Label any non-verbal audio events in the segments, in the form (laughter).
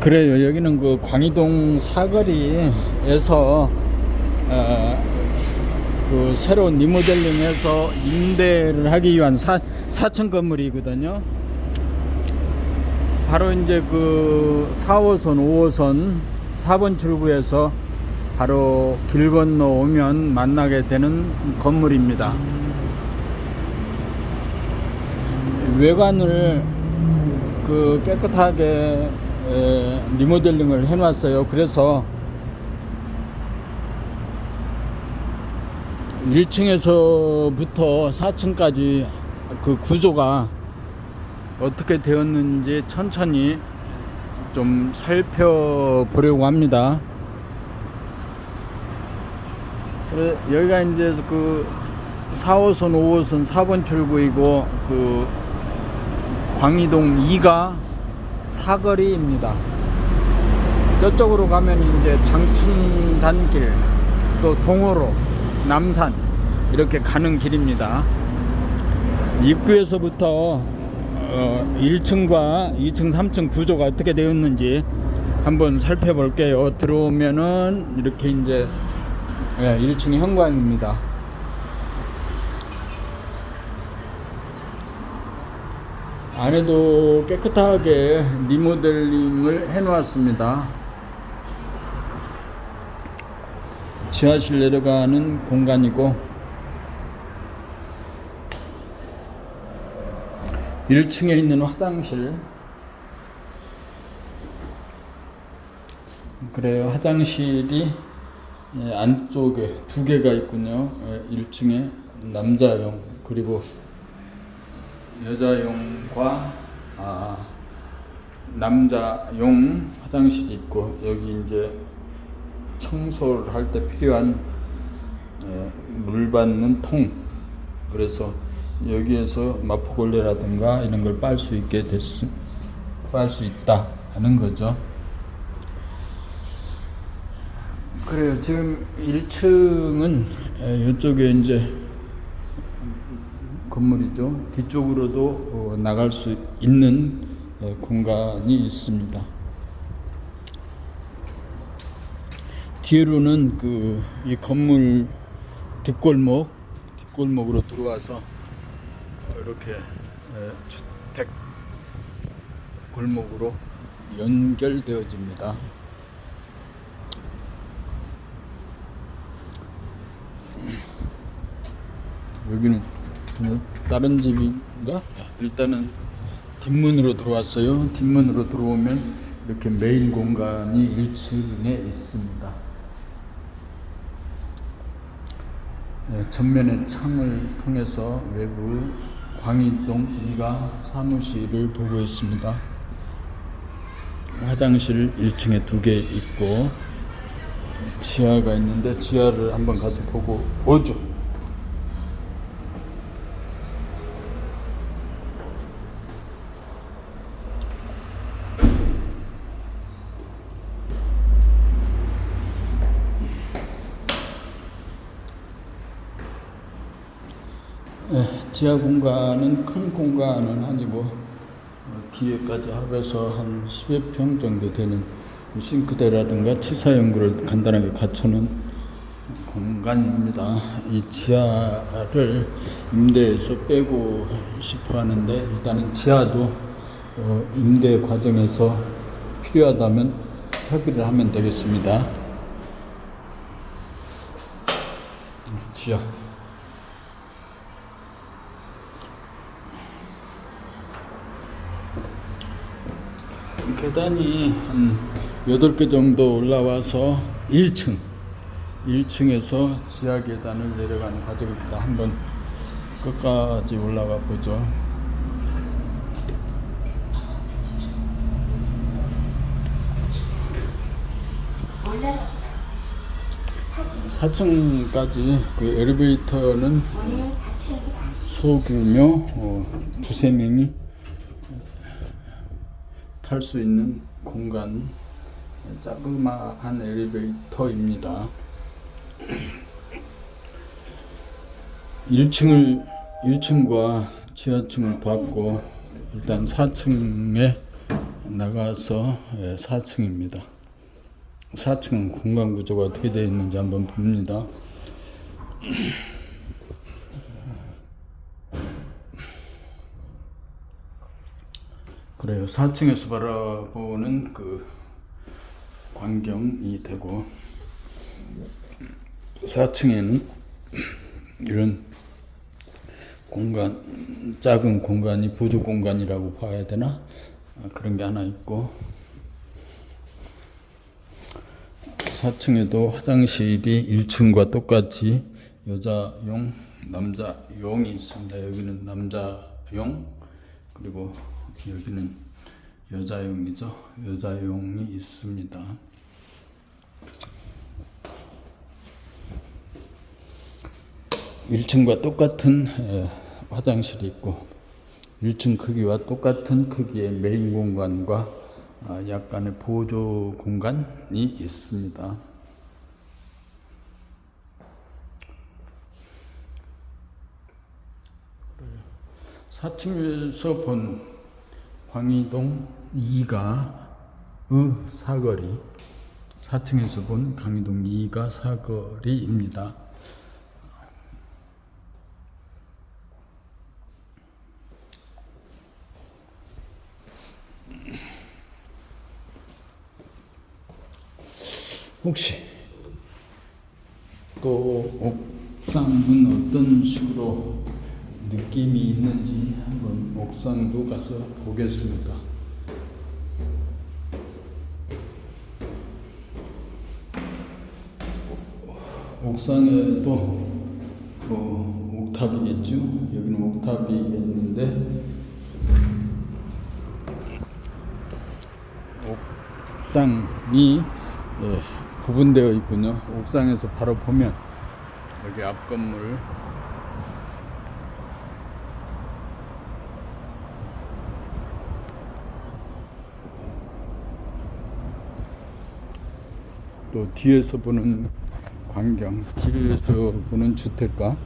그래요. 여기는 그 광희동 사거리에서 어, 그 새로운 리모델링해서 임대를 하기 위한 사, 4층 건물이거든요. 바로 이제 그 4호선, 5호선 4번 출구에서 바로 길 건너 오면 만나게 되는 건물입니다. 외관을 그 깨끗하게 에, 리모델링을 해놨어요. 그래서 1층에서부터 4층까지 그 구조가 어떻게 되었는지 천천히 좀 살펴보려고 합니다. 여기가 이제 그 4호선, 5호선 4번 출구이고 그 광희동 2가 사거리입니다. 저쪽으로 가면 이제 장춘단길 또 동호로 남산 이렇게 가는 길입니다. 입구에서부터 어, 1층과 2층, 3층 구조가 어떻게 되었는지 한번 살펴볼게요. 들어오면은 이렇게 이제 예, 1층 현관입니다. 안에도 깨끗하게 리모델링을 해 놓았습니다. 지하실 내려가는 공간이고 1층에 있는 화장실. 그래요. 화장실이 예, 안쪽에 두 개가 있군요. 1층에 남자용 그리고 여자용과 아, 남자용 화장실이 있고 여기 이제 청소를 할 때 필요한 예, 물 받는 통 그래서 여기에서 마포골레라든가 이런 걸 빨 수 있게 됐, 빨수 있다 하는 거죠. 그래요. 지금 1층은 이쪽에 이제 건물이죠. 뒤쪽으로도 어, 나갈 수 있는 예, 공간이 있습니다. 뒤로는 그 이 건물 뒷골목 뒷골목으로 들어와서 어, 이렇게 예, 주택 골목으로 연결되어집니다. 여기는 뭐 다른 집인가? 일단은 뒷문으로 들어왔어요. 뒷문으로 들어오면 이렇게 메인 공간이 1층에 있습니다. 네, 전면의 창을 통해서 외부 광희동 2가 사무실을 보고 있습니다. 화장실 1층에 두 개 있고 지하가 있는데 지하를 한번 가서 보고 오죠. 예, 지하 공간은 큰 공간은 아니고 어, 뒤에까지 합해서 한 10여 평 정도 되는 싱크대라든가 치사용구를 간단하게 갖춰놓은 공간입니다. 이 지하를 임대해서 빼고 싶어 하는데 일단은 지하도 어, 임대 과정에서 필요하다면 협의를 하면 되겠습니다. 지하. 계단이 한 8개 정도 올라와서 1층, 1층에서 지하 계단을 내려가는 과정입니다. 한번 끝까지 올라가 보죠. 사층까지그 엘리베이터는 소규모 어, 두세 명이 탈 수 있는 공간 자그마한 엘리베이터입니다. (clears throat) 1층을 1층과 지하층을 봤고 일단 4층에 나가서 4층입니다. 4층은 공간 구조가 어떻게 되어 있는지 한번 봅니다. (clears throat) 그래요. 4층에서 바라보는 그 광경이 되고 4층에는 이런 공간 작은 공간이 보조 공간이라고 봐야 되나 아, 그런 게 하나 있고 4층에도 화장실이 1층과 똑같이 여자용 남자용이 있습니다. 여기는 남자용 그리고 여기는 여자용이죠. 여자용이 있습니다. 1층과 똑같은 에, 화장실이 있고 1층 크기와 똑같은 크기의 메인 공간과 아, 약간의 보조 공간이 있습니다. 4층에서 본 광희동 2가 의 사거리 4층에서 본 강희동 2가 사거리입니다. 혹시 또 옥상은 어떤 식으로 느낌이 있는지 한번 옥상도 가서 보겠습니다. 옥상에도 그 옥탑이겠죠. 여기는 옥탑이겠는데 옥상이 예, 구분되어 있군요. 옥상에서 바로 보면 여기 앞 건물 또 뒤에서 보는 광경, 뒤에서 보는 주택가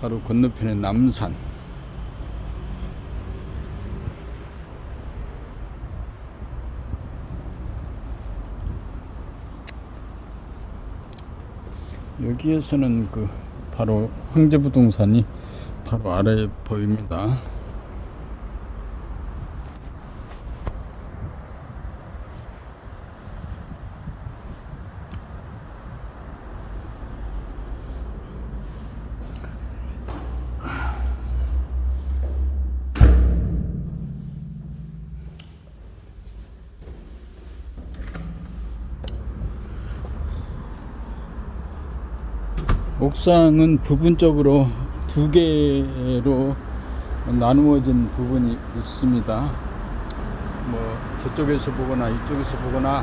바로 건너편에 남산 여기에서는 그 바로 황제부동산이 바로 아래에 보입니다. 옥상은 부분적으로 두 개로 나누어진 부분이 있습니다. 뭐 저쪽에서 보거나 이쪽에서 보거나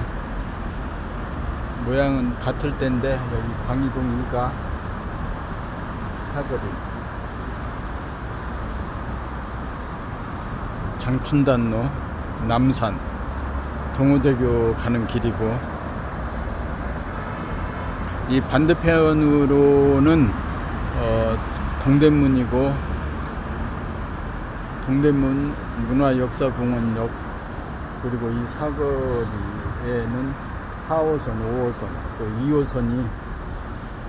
모양은 같을 텐데 여기 광희동 2가 사거리 장춘단로 남산 동호대교 가는 길이고 이 반대편으로는 어, 동대문이고 동대문 문화역사공원역 그리고 이 사거리에는 4호선, 5호선, 또 2호선이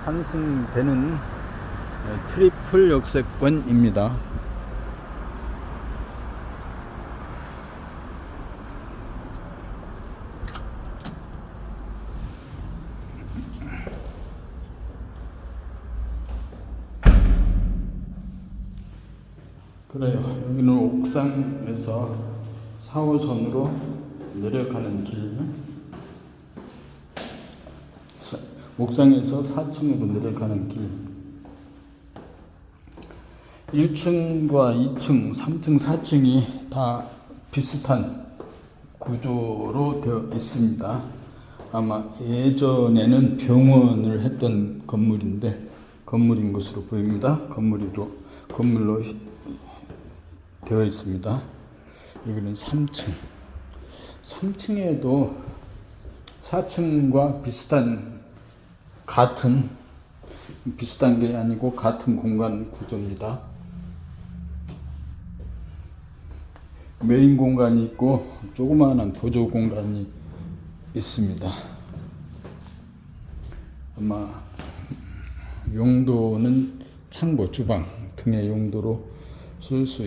환승되는 어, 트리플 역세권입니다. 그래요. 여기는 옥상에서 4호선으로 내려가는 길. 사- 옥상에서 4층으로 내려가는 길. 1층과 2층, 3층, 4층이 다 비슷한 구조로 되어 있습니다. 아마 예전에는 병원을 했던 건물인데 건물인 것으로 보입니다. 건물이로 건물로 되어 있습니다. 여기는 3층. 3층에도 4층과 비슷한 같은 비슷한 게 아니고 같은 공간 구조입니다. 메인 공간이 있고 조그마한 보조 공간이 있습니다. 아마 용도는 창고 주방 등의 용도로 쓸 수 있.